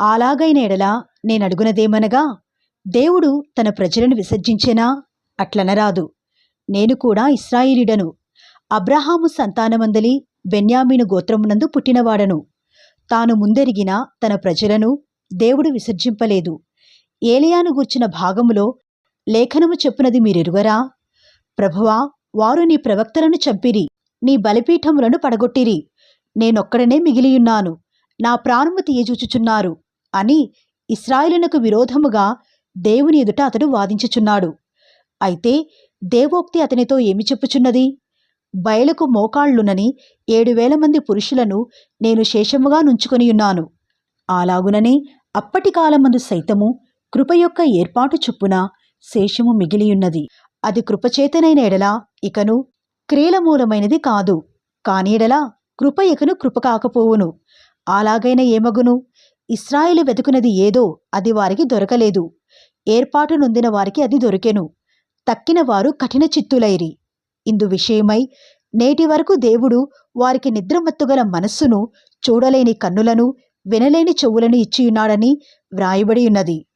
అలాగైన ఎడలా నేనడుగునదేమనగా దేవుడు తన ప్రజలను విసర్జించెనా? అట్లనరాదు. నేను కూడా ఇస్రాయిలీడను అబ్రహాము సంతానమందలి బెన్యామీను గోత్రమునందు పుట్టినవాడను. తాను ముందెరిగిన తన ప్రజలను దేవుడు విసర్జింపలేదు. ఏలియాను గూర్చిన భాగములో లేఖనము చెప్పునది మీరెరుగరా? ప్రభువా వారు నీ ప్రవక్తలను చంపిరి. నీ బలిపీఠములను పడగొట్టిరి. నేనొక్కడనే మిగిలియున్నాను. నా ప్రాణము తీయజూచుచున్నారు. అని ఇస్రాయిలునకు విరోధముగా దేవుని ఎదుట అతడు వాదించుచున్నాడు. అయితే దేవోక్తి అతనితో ఏమి చెప్పుచున్నది? బయలకు మోకాళ్ళునని ఏడు వేల మంది పురుషులను నేను శేషముగా నుంచుకొనియున్నాను అలాగుననే అప్పటి కాలమందు సైతము కృప యొక్క ఏర్పాటు చొప్పున శేషము మిగిలియున్నది. అది కృపచేతనైన ఎడల ఇకను క్రియల మూలమైనది కాదు. కాని ఎడల కృప ఇకను కృప కాకపోవును. అలాగైన ఏమగును? ఇస్రాయిలు వెతుకునది ఏదో అది వారికి దొరకలేదు. ఏర్పాటు నొందిన వారికి అది దొరికెను. తక్కిన వారు కఠిన చిత్తులైరి. ఇందు విషయమై నేటి వరకు దేవుడు వారికి నిద్రమత్తుగల మనస్సును చూడలేని కన్నులను వినలేని చెవులను ఇచ్చియున్నాడని వ్రాయబడి ఉన్నది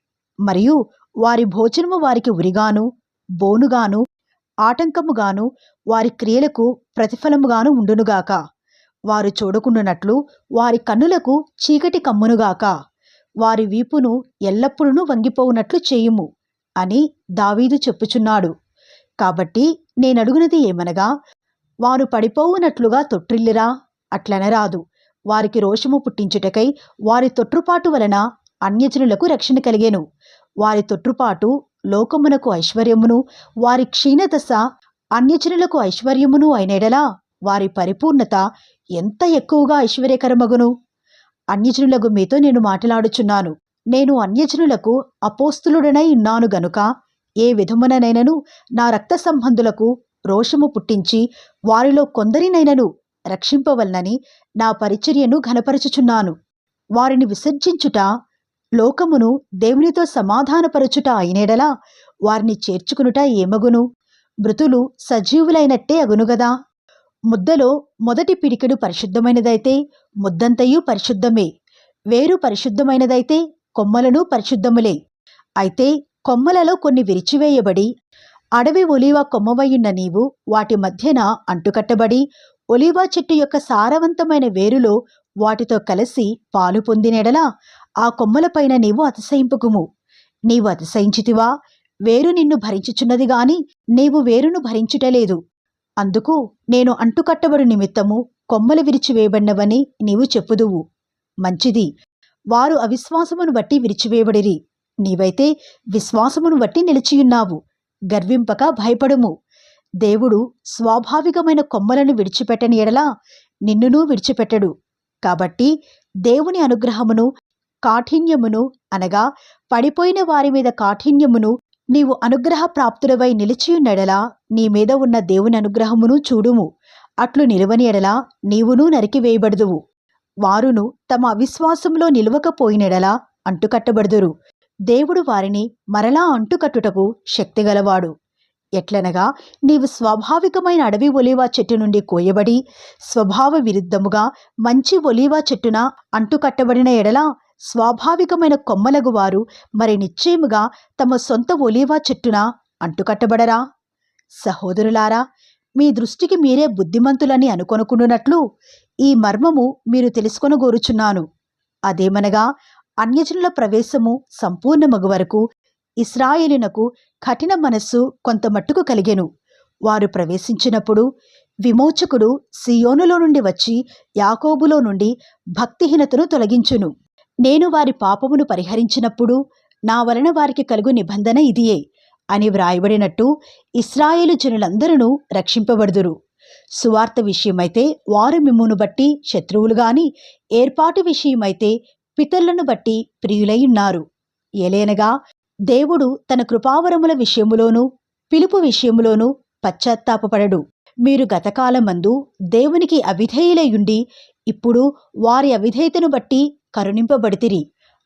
మరియు వారి భోజనము వారికి ఉరిగాను బోనుగాను ఆటంకముగాను వారి క్రియలకు ప్రతిఫలముగాను ఉండునుగాక. వారు చూడకుండునట్లు వారి కన్నులకు చీకటి కమ్మునుగాక. వారి వీపును ఎల్లప్పుడూ వంగిపోవునట్లు చేయుము అని దావీదు చెప్పుచున్నాడు. కాబట్టి నేనడుగునది ఏమనగా వారు పడిపోవునట్లుగా తొట్టిల్లిరా? అట్లనరాదు వారికి రోషము పుట్టించుటకై వారి తొట్టుపాటు వలన అన్యజనులకు రక్షణ కలిగేను. వారి తొట్టుపాటు లోకమునకు ఐశ్వర్యమును వారి క్షీణదశ అన్యజనులకు ఐశ్వర్యమును అయినెడలా వారి పరిపూర్ణత ఎంత ఎక్కువగా ఐశ్వర్యకరమగును అన్యజనులకు మీతో నేను మాట్లాడుచున్నాను. నేను అన్యజనులకు అపోస్తులుడనై ఉన్నాను గనుక ఏ విధముననైనను నా రక్త సంబంధులకు రోషము పుట్టించి వారిలో కొందరినైనను రక్షింపవలనని నా పరిచర్యను ఘనపరచుచున్నాను. వారిని విసర్జించుట లోకమును దేవునితో సమాధానపరచుట అయినేడలా వారిని చేర్చుకునుట ఏమగును మృతులు సజీవులైనట్టే అగునుగదా ముద్దలో మొదటి పిడికెడు పరిశుద్ధమైనదైతే ముద్దంతయు పరిశుద్ధమే వేరు పరిశుద్ధమైనదైతే కొమ్మలను పరిశుద్ధములే. అయితే కొమ్మలలో కొన్ని విరిచివేయబడి అడవి ఒలీవ కొమ్మవయున్న నీవు వాటి మధ్యన అంటుకట్టబడి ఒలీవా చెట్టు యొక్క సారవంతమైన వేరులో వాటితో కలిసి పాలు పొందినెడలా ఆ కొమ్మలపైన నీవు అతిశయింపుకుము. నీవు అతిశయించితివా? వేరు నిన్ను భరించుచున్నది గాని నీవు వేరును భరించుటలేదు. అందుకు నేను అంటుకట్టబడు నిమిత్తము కొమ్మలు విరిచివేయబడినవని నీవు చెప్పుదువు. మంచిది. వారు అవిశ్వాసమును బట్టి విరిచివేయబడిరి. నీవైతే విశ్వాసమును బట్టి నిలిచియున్నావు. గర్వింపక భయపడుము. దేవుడు స్వాభావికమైన కొమ్మలను విడిచిపెట్టని ఎడలా నిన్నునూ విడిచిపెట్టడు. కాబట్టి దేవుని అనుగ్రహమును కాఠిన్యమును అనగా పడిపోయిన వారి మీద కాఠిన్యమును నీవు అనుగ్రహ ప్రాప్తులవై నిలిచియున్నెడలా నీ మీద ఉన్న దేవుని అనుగ్రహమును చూడుము. అట్లు నిలువని ఎడలా నీవునూ నరికివేయబడుదువు వారును తమ అవిశ్వాసంలో నిలువకపోయినెడలా అంటుకట్టబడుదురు. దేవుడు వారిని మరలా అంటుకట్టుటకు శక్తిగలవాడు. ఎట్లనగా నీవు స్వాభావికమైన అడవి ఒలీవా చెట్టు నుండి కోయబడి స్వభావ విరుద్ధముగా మంచి ఒలీవా చెట్టున అంటుకట్టబడిన ఎడలా స్వాభావికమైన కొమ్మలగు వారు మరి నిశ్చయముగా తమ సొంత ఒలీవా చెట్టున అంటుకట్టబడరా సహోదరులారా మీ దృష్టికి మీరే బుద్ధిమంతులని అనుకొనుకుంటున్నట్లు ఈ మర్మము మీరు తెలుసుకొనగోరుచున్నాను అదేమనగా అన్యజనుల ప్రవేశము సంపూర్ణమగు వరకు ఇస్రాయేలినకు కఠిన మనస్సు కొంతమట్టుకు కలిగెను. వారు ప్రవేశించినప్పుడు విమోచకుడు సియోనులో నుండి వచ్చి యాకోబులో నుండి భక్తిహీనతను తొలగించును. నేను వారి పాపమును పరిహరించినప్పుడు నా వలన వారికి కలుగు నిబంధన ఇదియే అని వ్రాయబడినట్టు ఇస్రాయేలు జనులందరూ రక్షింపబడుదురు. సువార్త విషయమైతే వారు మిమ్మును బట్టి శత్రువులు గాని ఏర్పాటు విషయమైతే పితరులను బట్టి ప్రియులై ఉన్నారు. ఏలేనగా దేవుడు తన కృపావరముల విషయములోనూ పిలుపు విషయములోనూ పశ్చాత్తాపపడడు. మీరు గతకాలమందు దేవునికి అవిధేయులయుండి ఇప్పుడు వారి అవిధేయతను బట్టి కరుణింపబడితిరి.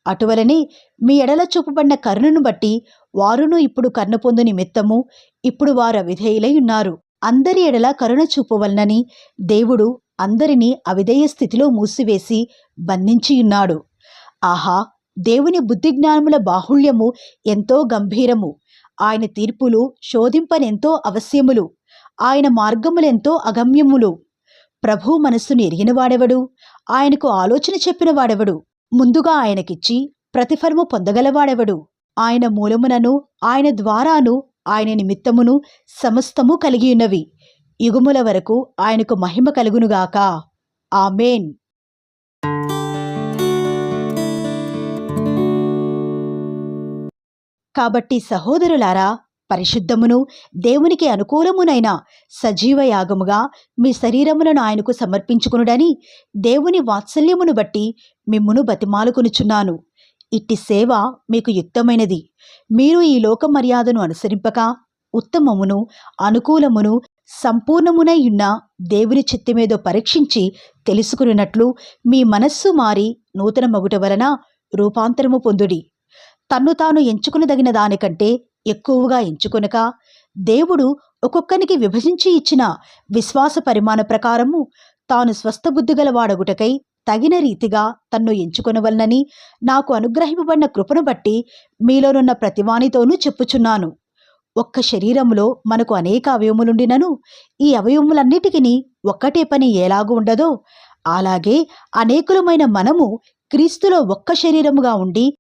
అటువలనే మీ ఎడల చూపబడిన కరుణను బట్టి వారును ఇప్పుడు కర్ణ పొందు నిమిత్తము ఇప్పుడు వారు అవిధేయులై ఉన్నారు. అందరి ఎడల కరుణ చూపవలనని దేవుడు అందరినీ అవిధేయ స్థితిలో మూసివేసి బంధించియున్నాడు ఆహా! దేవుని బుద్ధి జ్ఞానముల బాహుళ్యము ఎంతో గంభీరము. ఆయన తీర్పులు శోధింపనెంతో అవశ్యములు. ఆయన మార్గములెంతో అగమ్యములు. ప్రభు మనస్సును ఎరిగినవాడెవడు ఆయనకు ఆలోచన చెప్పినవాడెవడు ముందుగా ఆయనకిచ్చి ప్రతిఫలము పొందగలవాడెవడు ఆయన మూలమునను ఆయన ద్వారాను ఆయన నిమిత్తమును సమస్తము కలిగియున్నవి. యుగముల వరకు ఆయనకు మహిమ కలుగునుగాక. ఆమెన్. కాబట్టి సహోదరులారా పరిశుద్ధమును దేవునికి అనుకూలమునైన సజీవ యాగముగా మీ శరీరములను ఆయనకు సమర్పించుకునుడని దేవుని వాత్సల్యమును బట్టి మిమ్మును బతిమాలుకొనుచున్నాను. ఇట్టి సేవ మీకు యుక్తమైనది. మీరు ఈ లోక మర్యాదను అనుసరింపక ఉత్తమమును అనుకూలమును సంపూర్ణమునై ఉన్న దేవుని చిత్తమేదో పరీక్షించి తెలుసుకున్నట్లు మీ మనస్సు మారి నూతన మగుట వలన రూపాంతరము పొందుడి. తన్ను తాను ఎంచుకునదగిన దానికంటే ఎక్కువగా ఎంచుకొనక దేవుడు ఒక్కొక్కనికి విభజించి ఇచ్చిన విశ్వాస పరిమాణ ప్రకారము తాను స్వస్థబుద్ధి గలవాడగుటకై తగిన రీతిగా తన్ను ఎంచుకొనవలనని నాకు అనుగ్రహింపబడిన కృపను బట్టి మీలోనున్న ప్రతివానితోనూ చెప్పుచున్నాను. ఒక్క శరీరంలో మనకు అనేక అవయములుండినను ఈ అవయములన్నిటికీ ఒక్కటే పని ఎలాగూ ఉండదో అలాగే అనేకులమైన మనము క్రీస్తులో ఒక్క శరీరముగా ఉండి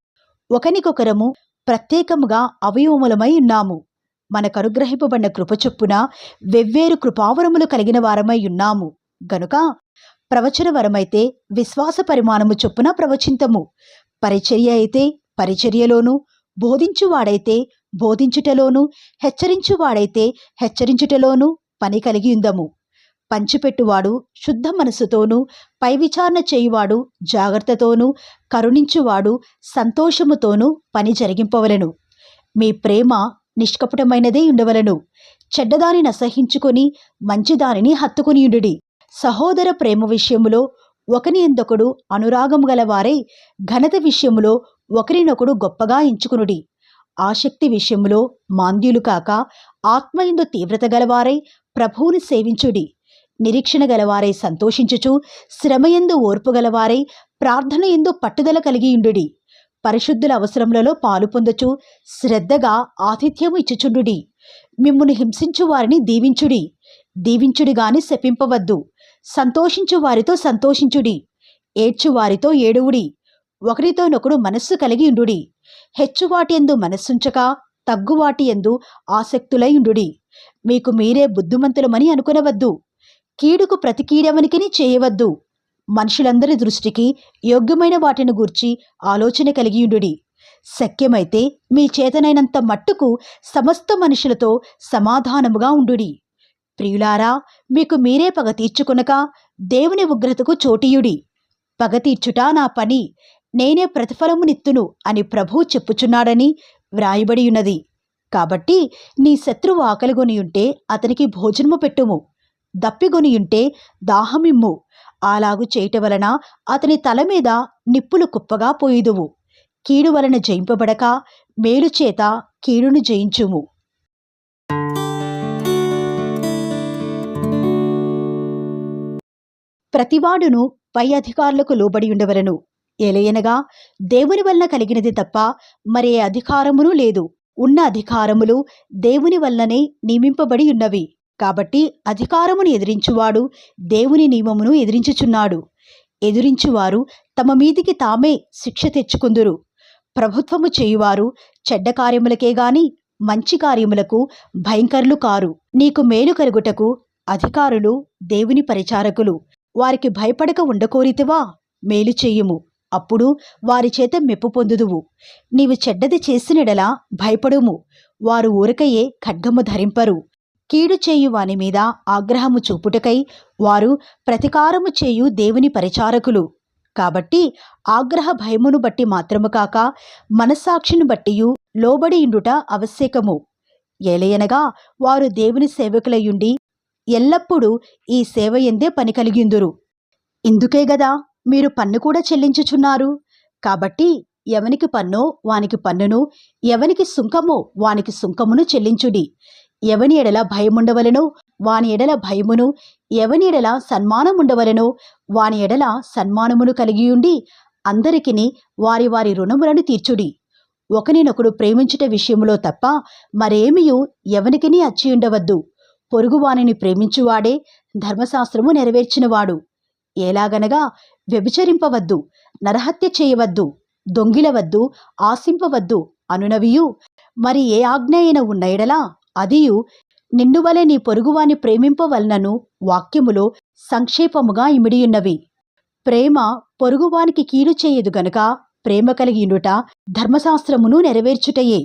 ఒకనికొకరము ప్రత్యేకముగా అవయవములమై ఉన్నాము. మనకు అనుగ్రహింపబడిన కృపచొప్పున వెవ్వేరు కృపావరములు కలిగిన వారమై ఉన్నాము. గనుక ప్రవచన వరమైతే విశ్వాస పరిమాణము చొప్పున ప్రవచింతము. పరిచర్య అయితే పరిచర్యలోను బోధించువాడైతే బోధించుటలోను హెచ్చరించువాడైతే హెచ్చరించుటలోను పని కలిగి ఉందము. పంచిపెట్టువాడు శుద్ధ మనసుతోనూ పై విచారణ చేయువాడు జాగ్రత్తతోనూ కరుణించువాడు సంతోషముతోనూ పని జరిగింపవలెను. మీ ప్రేమ నిష్కపటమైనదే ఉండవలను. చెడ్డదానిని అసహించుకొని మంచిదానిని హత్తుకునియుండుడి సహోదర ప్రేమ విషయములో ఒకని ఎందొకడు అనురాగము గలవారై ఘనత విషయములో ఒకరినొకడు గొప్పగా ఎంచుకునుడి. ఆసక్తి విషయములో మాంద్యులు కాక ఆత్మయందు తీవ్రత గలవారై ప్రభువుని సేవించుడి. నిరీక్షణ గలవారై సంతోషించుచు శ్రమయందు ఓర్పు గలవారై ప్రార్థన ఎందు పట్టుదల కలిగియుండుడి పరిశుద్ధుల అవసరములలో పాలు పొందచు శ్రద్ధగా ఆతిథ్యము ఇచ్చుచుండుడి. మిమ్మును హింసించు వారిని దీవించుడి. దీవించుడి గాని శపింపవద్దు. సంతోషించు వారితో సంతోషించుడి. ఏడ్చు వారితో ఏడువుడి. ఒకరితోనొకడు మనస్సు కలిగి ఉండుడి. హెచ్చువాటి ఎందు మనస్సుంచక తగ్గువాటి ఎందు ఆసక్తులై ఉండుడి. మీకు మీరే బుద్ధిమంతులమని అనుకునవద్దు. కీడుకు ప్రతికీడమనికిని చేయవద్దు. మనుషులందరి దృష్టికి యోగ్యమైన వాటిని గూర్చి ఆలోచన కలిగియుండుడి. శక్యమైతే మీ చేతనైనంత మట్టుకు సమస్త మనుషులతో సమాధానముగా ఉండుడి. ప్రియులారా మీకు మీరే పగ తీర్చుకునక దేవుని ఉగ్రతకు చోటీయుడి. పగ తీర్చుట నా పని. నేనే ప్రతిఫలమునిత్తును అని ప్రభువు చెప్పుచున్నాడని వ్రాయబడియున్నది. కాబట్టి నీ శత్రువు ఆకలిగొనియుంటే అతనికి భోజనము పెట్టుము. దప్పిగొనియుంటే దాహమిమ్ము. అలాగు చేయట వలన అతని తల మీద నిప్పులు కుప్పగా పోయిదువు. కీడు వలన జయింపబడక మేలు చేత కీడును జయించుము. ప్రతివాడును పై అధికారులకు లోబడి ఉండవలను ఎలయనగా దేవుని వలన కలిగినది తప్ప మరే అధికారమును లేదు. ఉన్న అధికారములు దేవుని వల్లనే నియమింపబడి ఉన్నవి కాబట్టి అధికారమును ఎదిరించువాడు దేవుని నియమమును ఎదిరించుచున్నాడు. ఎదిరించువారు తమ మీదికి తామే శిక్ష తెచ్చుకుందురు. ప్రభుత్వము చేయువారు చెడ్డ కార్యములకే గాని మంచి కార్యములకు భయంకరులు కారు. నీకు మేలు కలుగుటకు అధికారులు దేవుని పరిచారకులు. వారికి భయపడక ఉండకోరితివా? మేలు చెయ్యుము అప్పుడు వారి చేత మెప్పు పొందుదువు. నీవు చెడ్డది చేసినడలా భయపడుము. వారు ఊరకయే ఖడ్గము ధరింపరు. కీడు చేయు వాని మీద ఆగ్రహము చూపుటకై వారు ప్రతికారము చేయు దేవుని పరిచారకులు. కాబట్టి ఆగ్రహ భయమును బట్టి మాత్రము కాక మనస్సాక్షిని బట్టియు లోబడి ఇండుట ఆవశ్యకము. ఏలయనగా వారు దేవుని సేవకులయుండి ఎల్లప్పుడూ ఈ సేవ ఎందే పని కలిగిందురు. ఇందుకే గదా మీరు పన్ను కూడా చెల్లించుచున్నారు. కాబట్టి ఎవనికి పన్నో వానికి పన్నును ఎవనికి సుంకమో వానికి సుంకమును చెల్లించుడి. ఎవని ఎడల భయముండవలెనో? వాని ఎడల భయమును ఎవని ఎడల సన్మానముండవలెనో? వాని ఎడల సన్మానమును కలిగియుండి అందరికిని వారి వారి రుణములను తీర్చుడి. ఒకనినొకడు ప్రేమించుట విషయములో తప్ప మరేమియు ఎవనికిని అచ్చి ఉండవద్దు పొరుగువానిని ప్రేమించువాడే ధర్మశాస్త్రము నెరవేర్చినవాడు. ఎలాగనగా వ్యభిచరింపవద్దు నరహత్య చేయవద్దు దొంగిలవద్దు ఆశింపవద్దు అనునవియు. మరి ఏ ఆజ్ఞ అయిన ఉన్న ఎడలా అదియు నిన్నువలె నీ పొరుగువాని ప్రేమింపవలనను వాక్యములో సంక్షేపముగా ఇమిడియున్నవి. ప్రేమ పొరుగువానికి కీడు చేయదు గనుక ప్రేమ కలిగియుండుట ధర్మశాస్త్రమును నెరవేర్చుటయే.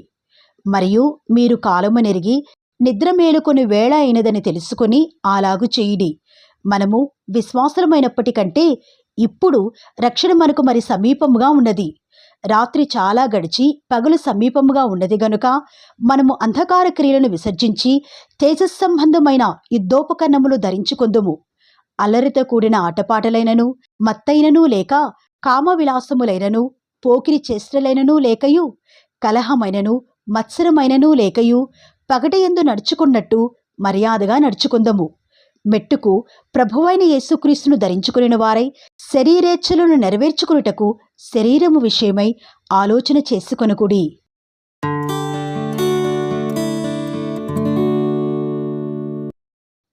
మరియు మీరు కాలము నెరిగి నిద్ర మేలుకొని వేళ అయినదని తెలుసుకుని అలాగు చేయుడి. మనము విశ్వాసమైనప్పటికంటే ఇప్పుడు రక్షణ మనకు మరి సమీపముగా ఉన్నది. రాత్రి చాలా గడిచి పగలు సమీపముగా ఉన్నది గనుక మనము అంధకార క్రియలను విసర్జించి తేజస్సంబంధమైన యుద్ధోపకరణములు ధరించుకుందుము. అల్లరితో కూడిన ఆటపాటలైనను మత్తైనను లేక కామవిలాసములైనను పోకిరి చేష్టలైనను లేకయు కలహమైనను మత్సరమైనను లేకయు పగటయందు నడుచుకున్నట్టు మర్యాదగా నడుచుకుందము. మెట్టుకు ప్రభువైన యేసుక్రీస్తును ధరించుకుని వారై శరీరేచ్ఛలను నెరవేర్చుకునుటకు శరీరము విషయమై ఆలోచన చేసుకొనుకుడి.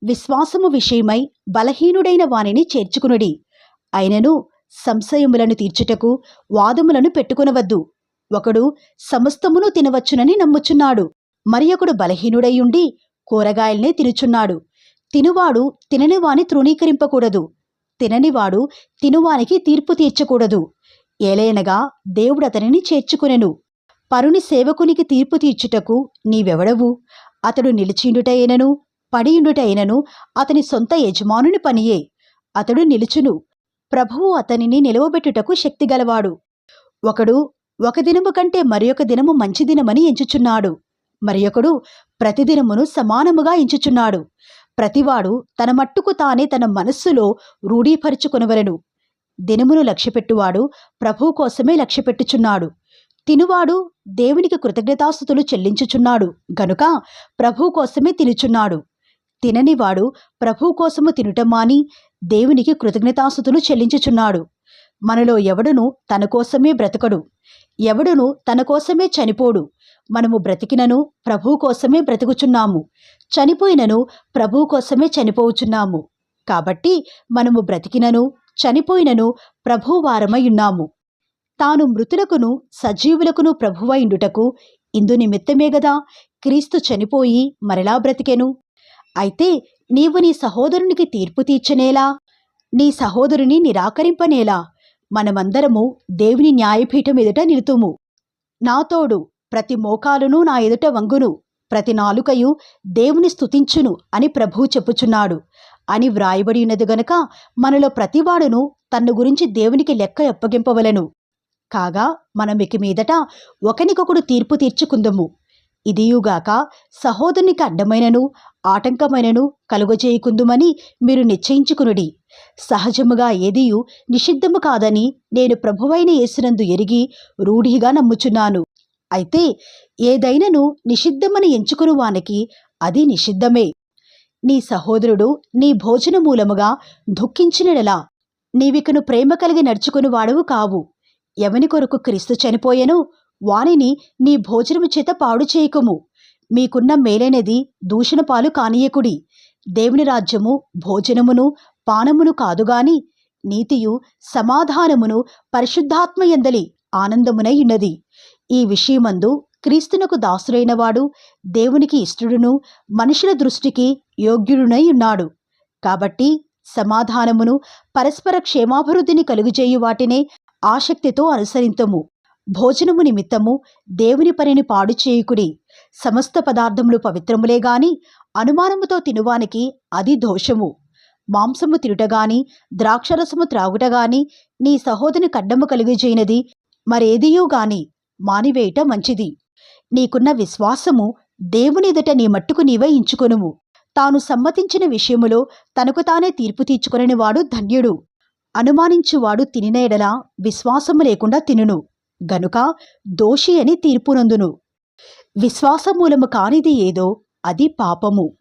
విశ్వాసము విషయమై బలహీనుడైన వానిని చేర్చుకునుడి. అయినను సంశయములను తీర్చుటకు వాదములను పెట్టుకొనవద్దు. ఒకడు సమస్తమును తినవచ్చునని నమ్ముచున్నాడు. మరి ఒకడు బలహీనుడై ఉండి కూరగాయల్నే తినుచున్నాడు. తినువాడు తిననివాని తృణీకరింపకూడదు. తిననివాడు తినువానికి తీర్పు తీర్చకూడదు. ఏలైనగా దేవుడు అతనిని చేర్చుకునెను. పరుని సేవకునికి తీర్పు తీర్చుటకు నీవెవడవు? అతడు నిలిచిండుటైనను పడియుండుటైనను అతని సొంత యజమానుని పనియే. అతడు నిలుచును. ప్రభువు అతనిని నిలవబెట్టుటకు శక్తిగలవాడు. ఒకడు ఒక దినము కంటే మరియొక దినము మంచి దినమని ఎంచుచున్నాడు. మరియొకడు ప్రతిదినమును సమానముగా ఎంచుచున్నాడు. ప్రతివాడు తన మట్టుకు తానే తన మనస్సులో రూఢీపరుచుకొనవలెను. దినమును లక్ష్యపెట్టువాడు ప్రభువు కోసమే లక్ష్యపెట్టుచున్నాడు. తినువాడు దేవునికి కృతజ్ఞతాస్థుతులు చెల్లించుచున్నాడు. గనుక ప్రభువు కోసమే తినుచున్నాడు. తిననివాడు ప్రభువు కోసము తినుట మాని దేవునికి కృతజ్ఞతాస్థుతులు చెల్లించుచున్నాడు. మనలో ఎవడును తన కోసమే బ్రతకడు. ఎవడును తన కోసమే చనిపోడు. మనము బ్రతికినను ప్రభువు కోసమే బ్రతుకుచున్నాము. చనిపోయినను ప్రభువు కోసమే చనిపోవుచున్నాము. కాబట్టి మనము బ్రతికినను చనిపోయినను ప్రభువారమై ఉన్నాము. తాను మృతులకును సజీవులకును ప్రభువైండుటకు ఇందు నిమిత్తమే గదా క్రీస్తు చనిపోయి మరలా బ్రతికెను. అయితే నీవు నీ సహోదరునికి తీర్పు తీర్చనేలా? నీ సహోదరుని నిరాకరింపనేలా? మనమందరము దేవుని న్యాయపీఠం ఎదుట నిలుతుము. నా తోడు ప్రతి మోకాలును నా ఎదుట వంగును. ప్రతి నాలుకయు దేవుని స్థుతించును అని ప్రభువు చెప్పుచున్నాడు. అని వ్రాయబడి ఉన్నది గనుక మనలో ప్రతివాడును తన్ను గురించి దేవునికి లెక్క అప్పగింపవలెను. కాగా మనమికి మీదట ఒకనికొకడు తీర్పు తీర్చుకుందము. ఇదియుగాక సహోదరునికి అడ్డమైనను ఆటంకమైనను కలుగజేయకుందుమని మీరు నిశ్చయించుకునుడి. సహజముగా ఏదియు నిషిద్ధము కాదని నేను ప్రభువైన యేసునందు ఎరిగి రూఢిగా నమ్ముచున్నాను. అయితే ఏదైనను నిషిద్ధమని ఎంచుకుని వానికి అది నిషిద్ధమే. నీ సహోదరుడు నీ భోజన మూలముగా దుఃఖించినడలా నీవికను ప్రేమ కలిగి నడుచుకుని వాడవు కావు. ఎవని కొరకు క్రీస్తు చనిపోయెను వానిని నీ భోజనము చేత పాడు చేయకుము. మీకున్న మేలైనది దూషణ పాలు కానీయకుడి. దేవుని రాజ్యము భోజనమును పానమును కాదుగాని నీతియు సమాధానమును పరిశుద్ధాత్మ ఎందలి ఆనందమునై ఉన్నది. ఈ విషయమందు క్రీస్తునకు దాసుడైనవాడు దేవునికి ఇష్టడును మనుషుల దృష్టికి యోగ్యుడునై ఉన్నాడు. కాబట్టి సమాధానమును పరస్పర క్షేమాభివృద్ధిని కలుగుచేయు వాటినే ఆసక్తితో అనుసరింతము. భోజనము నిమిత్తము దేవుని పనిని పాడు చేయుకుడి. సమస్త పదార్థములు పవిత్రములే గాని అనుమానముతో తినువానికి అది దోషము. మాంసము తినుటగాని ద్రాక్షరసము త్రాగుటగాని నీ సహోదరుని కడ్డము కలిగజేయనది మరేదియూ గాని. మానివేయటం మంచిది. నీకున్న విశ్వాసము దేవుని నీ మట్టుకు నీవే ఇంచుకొనుము తాను సమ్మతించిన విషయములో తనకు తానే తీర్పు తీర్చుకొనని వాడు ధన్యుడు. అనుమానించువాడు తినిన ఎడల విశ్వాసము లేకుండా తినును. గనుక దోషి అని తీర్పునందును. విశ్వాసమూలము కానిది ఏదో అది పాపము.